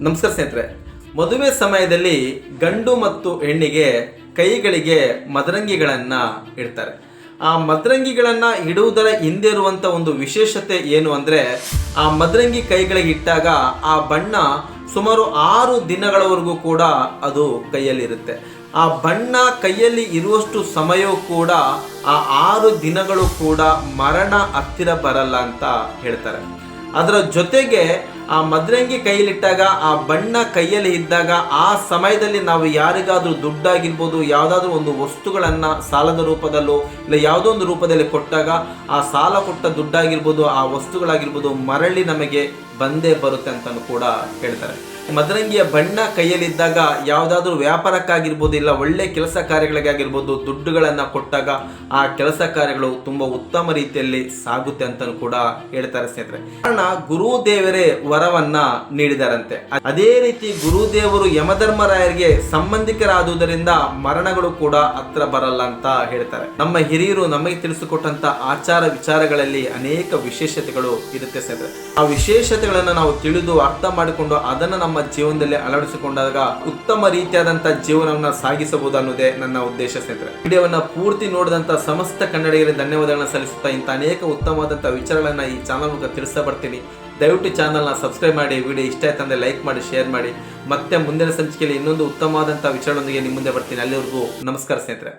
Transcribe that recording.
ನಮಸ್ಕಾರ ಸ್ನೇಹಿತರೆ. ಮದುವೆ ಸಮಯದಲ್ಲಿ ಗಂಡು ಮತ್ತು ಹೆಣ್ಣಿಗೆ ಕೈಗಳಿಗೆ ಮದರಂಗಿಗಳನ್ನು ಇಡ್ತಾರೆ. ಆ ಮದರಂಗಿಗಳನ್ನು ಇಡುವುದರ ಹಿಂದೆ ಇರುವಂತ ಒಂದು ವಿಶೇಷತೆ ಏನು ಅಂದ್ರೆ, ಆ ಮದರಂಗಿ ಕೈಗಳಿಗೆ ಇಟ್ಟಾಗ ಆ ಬಣ್ಣ ಸುಮಾರು ಆರು ದಿನಗಳವರೆಗೂ ಕೂಡ ಅದು ಕೈಯಲ್ಲಿರುತ್ತೆ. ಆ ಬಣ್ಣ ಕೈಯಲ್ಲಿ ಇರುವಷ್ಟು ಸಮಯವೂ ಕೂಡ ಆ ಆರು ದಿನಗಳು ಕೂಡ ಮರಣ ಹತ್ತಿರ ಬರಲ್ಲ ಅಂತ ಹೇಳ್ತಾರೆ. ಅದರ ಜೊತೆಗೆ ಆ ಮದ್ರಂಗಿ ಕೈಯಲ್ಲಿಟ್ಟಾಗ, ಆ ಬಣ್ಣ ಕೈಯಲ್ಲಿ ಇದ್ದಾಗ ಆ ಸಮಯದಲ್ಲಿ ನಾವು ಯಾರಿಗಾದರೂ ದುಡ್ಡಾಗಿರ್ಬೋದು, ಯಾವುದಾದ್ರೂ ಒಂದು ವಸ್ತುಗಳನ್ನು ಸಾಲದ ರೂಪದಲ್ಲೋ ಇಲ್ಲ ಯಾವುದೋ ಒಂದು ರೂಪದಲ್ಲಿ ಕೊಟ್ಟಾಗ ಆ ಸಾಲ ಕೊಟ್ಟ ದುಡ್ಡಾಗಿರ್ಬೋದು, ಆ ವಸ್ತುಗಳಾಗಿರ್ಬೋದು ಮರಳಿ ನಮಗೆ ಬಂದೇ ಬರುತ್ತೆ ಅಂತಲೂ ಕೂಡ ಹೇಳ್ತಾರೆ. ಮದರಂಗಿಯ ಬಣ್ಣ ಕೈಯಲ್ಲಿದ್ದಾಗ ಯಾವುದಾದ್ರೂ ವ್ಯಾಪಾರಕ್ಕಾಗಿರ್ಬೋದು, ಇಲ್ಲ ಒಳ್ಳೆ ಕೆಲಸ ಕಾರ್ಯಗಳಿಗಾಗಿರ್ಬೋದು, ದುಡ್ಡುಗಳನ್ನು ಕೊಟ್ಟಾಗ ಆ ಕೆಲಸ ಕಾರ್ಯಗಳು ತುಂಬಾ ಉತ್ತಮ ರೀತಿಯಲ್ಲಿ ಸಾಗುತ್ತೆ ಅಂತಲೂ ಕೂಡ ಹೇಳ್ತಾರೆ ಸ್ನೇಹಿತರೆ. ಕಾರಣ ಗುರುದೇವರೇ ವರವನ್ನ ನೀಡಿದರಂತೆ. ಅದೇ ರೀತಿ ಗುರುದೇವರು ಯಮಧರ್ಮರಾಯರಿಗೆ ಸಂಬಂಧಿಕರಾದುದರಿಂದ ಮರಣಗಳು ಕೂಡ ಹತ್ರ ಬರಲ್ಲ ಅಂತ ಹೇಳ್ತಾರೆ. ನಮ್ಮ ಹಿರಿಯರು ನಮಗೆ ತಿಳಿಸಿಕೊಟ್ಟಂತ ಆಚಾರ ವಿಚಾರಗಳಲ್ಲಿ ಅನೇಕ ವಿಶೇಷತೆಗಳು ಇರುತ್ತೆ ಸ್ನೇಹಿತರೆ ಆ ವಿಶೇಷತೆಗಳನ್ನ ನಾವು ತಿಳಿದು ಅರ್ಥ ಮಾಡಿಕೊಂಡು ಅದನ್ನ ನಮ್ಮ ಜೀವನದಲ್ಲಿ ಅಳವಡಿಸಿಕೊಂಡಾಗ ಉತ್ತಮ ರೀತಿಯಾದಂತಹ ಜೀವನವನ್ನ ಸಾಗಿಸಬಹುದು ಅನ್ನೋದೇ ನನ್ನ ಉದ್ದೇಶ ಸ್ನೇಹಿತರೆ ವಿಡಿಯೋವನ್ನ ಪೂರ್ತಿ ನೋಡಿದಂತ ಸಮಸ್ತ ಕನ್ನಡಿಗರಿಗೆ ಧನ್ಯವಾದಗಳನ್ನ ಸಲ್ಲಿಸುತ್ತಾ ಇಂಥ ಅನೇಕ ಉತ್ತಮವಾದಂತಹ ವಿಚಾರಗಳನ್ನ ಈ ಚಾನಲ್ ಮೂಲಕ ತಿಳಿಸ್ತಾ ಬರ್ತೀನಿ. ದಯವಿಟ್ಟು ಚಾನಲ್ನ ಸಬ್ಸ್ಕ್ರೈಬ್ ಮಾಡಿ ವಿಡಿಯೋ ಇಷ್ಟ ಆಯ್ತಂದ್ರೆ ಲೈಕ್ ಮಾಡಿ ಶೇರ್ ಮಾಡಿ. ಮತ್ತೆ ಮುಂದಿನ ಸಂಚಿಕೆಯಲ್ಲಿ ಇನ್ನೊಂದು ಉತ್ತಮವಾದಂಥ ವಿಚಾರದೊಂದಿಗೆ ನಿಮ್ಮ ಮುಂದೆ ಬರ್ತೀನಿ. ಅಲ್ಲಿವರೆಗೂ ನಮಸ್ಕಾರ ಸ್ನೇಹಿತರೆ.